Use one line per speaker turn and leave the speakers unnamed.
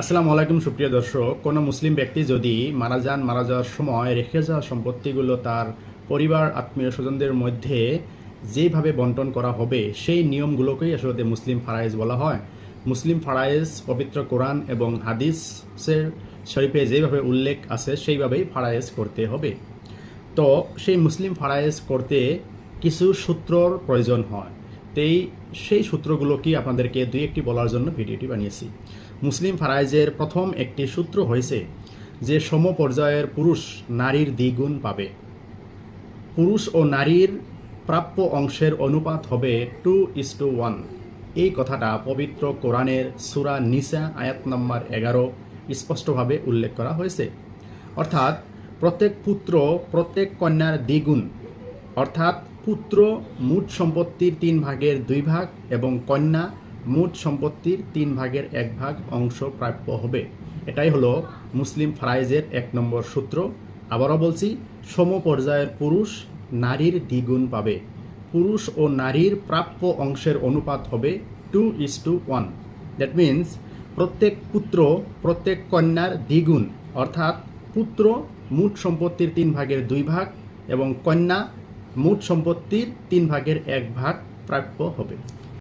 আসসালামু আলাইকুম, সুপ্রিয় দর্শক। কোনো মুসলিম ব্যক্তি যদি মারা যান, মারা যাওয়ার সময় রেখে যাওয়া সম্পত্তিগুলো তার পরিবার, আত্মীয় স্বজনদের মধ্যে যেভাবে বন্টন করা হবে, সেই নিয়মগুলোকেই আসলে মুসলিম ফারাইজ বলা হয়। মুসলিম ফারাইজ পবিত্র কোরআন এবং হাদিসের শরীফে যেভাবে উল্লেখ আছে, সেইভাবেই ফারাইজ করতে হবে। তো সেই মুসলিম ফারাইজ করতে কিছু সূত্রর প্রয়োজন হয়। তেই সেই সূত্রগুলো কি আপনাদেরকে দুই একটি বলার জন্য ভিডিওটি বানিয়েছি। মুসলিম ফারাইজের প্রথম একটি সূত্র হয়েছে যে সম পর্যায়ের পুরুষ নারীর দ্বিগুণ পাবে। পুরুষ ও নারীর প্রাপ্য অংশের অনুপাত হবে টু ইস টু ওয়ান। এই কথাটা পবিত্র কোরআনের সুরা নিসা আয়াত নম্বর এগারো স্পষ্টভাবে উল্লেখ করা হয়েছে। অর্থাৎ প্রত্যেক পুত্র প্রত্যেক কন্যার দ্বিগুণ, অর্থাৎ পুত্র, মোট সম্পত্তির তিন ভাগের দুই ভাগ এবং কন্যা, মোট সম্পত্তির তিন ভাগের এক ভাগ অংশ প্রাপ্য হবে। এটাই হলো মুসলিম ফরাইজের এক নম্বর সূত্র। আবারও বলছি, সম পর্যায়ের পুরুষ নারীর দ্বিগুণ পাবে। পুরুষ ও নারীর প্রাপ্য অংশের অনুপাত হবে two is to one. That means, প্রত্যেক পুত্র, প্রত্যেক কন্যার দ্বিগুণ, অর্থাৎ পুত্র, মোট সম্পত্তির তিন ভাগের দুই ভাগ এবং কন্যা মোট সম্পত্তির তিন ভাগের এক ভাগ প্রাপ্য হবে।